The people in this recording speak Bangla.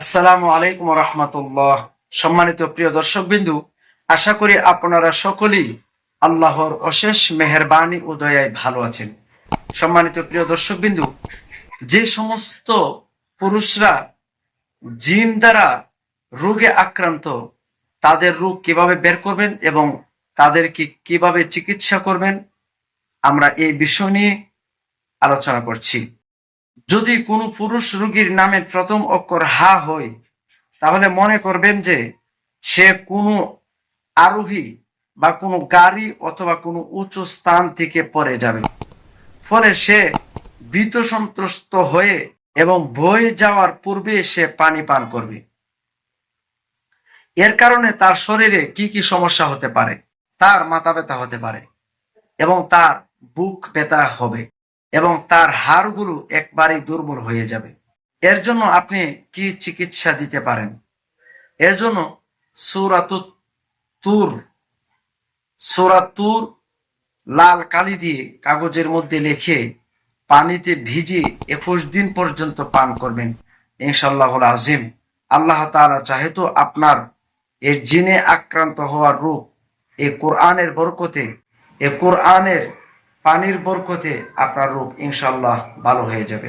আসসালামু আলাইকুম রহমতুল্লাহ। সম্মানিত প্রিয় দর্শক বিন্দু আশা করি আপনারা সকলেই আল্লাহর অশেষ মেহরবানি ও দয়ায় ভালো আছেন। সম্মানিত প্রিয় দর্শক বিন্দু যে সমস্ত পুরুষরা জিন দ্বারা রোগে আক্রান্ত, তাদের রোগ কীভাবে বের করবেন এবং তাদেরকে কীভাবে চিকিৎসা করবেন, আমরা এই বিষয় নিয়ে আলোচনা করছি। যদি কোনো পুরুষ রোগীর নামের প্রথম অক্ষর হা হয়, তাহলে মনে করবেন যে সে কোনো আরোহী বা কোনো গাড়ি অথবা কোনো উঁচু স্থান থেকে পড়ে যাবে। ফলে সে ভীত সন্ত্রস্ত হয়ে এবং বয়ে যাওয়ার পূর্বে সে পানি পান করবে। এর কারণে তার শরীরে কি কি সমস্যা হতে পারে? তার মাথা ব্যথা হতে পারে এবং তার বুক ব্যথা হবে। এবং তার হাড়গুলো একবারেই দুর্বল হয়ে যাবে। এর জন্য আপনি কি চিকিৎসা দিতে পারেন? এর জন্য সুরাতুত তুর, সুরাতুর লাল কালি দিয়ে কাগজের মধ্যে লিখে পানিতে ভিজিয়ে একুশ দিন পর্যন্ত পান করবেন। ইনশাল্লাহ আজিম আল্লাহ তাআলা চাহে তো আপনার এই জিনে আক্রান্ত হওয়ার রূপ এ কোরআনের বরকতে এ কোরআনের পানির বরকতে আপনার রূপ ইনশাল্লাহ ভালো হয়ে যাবে।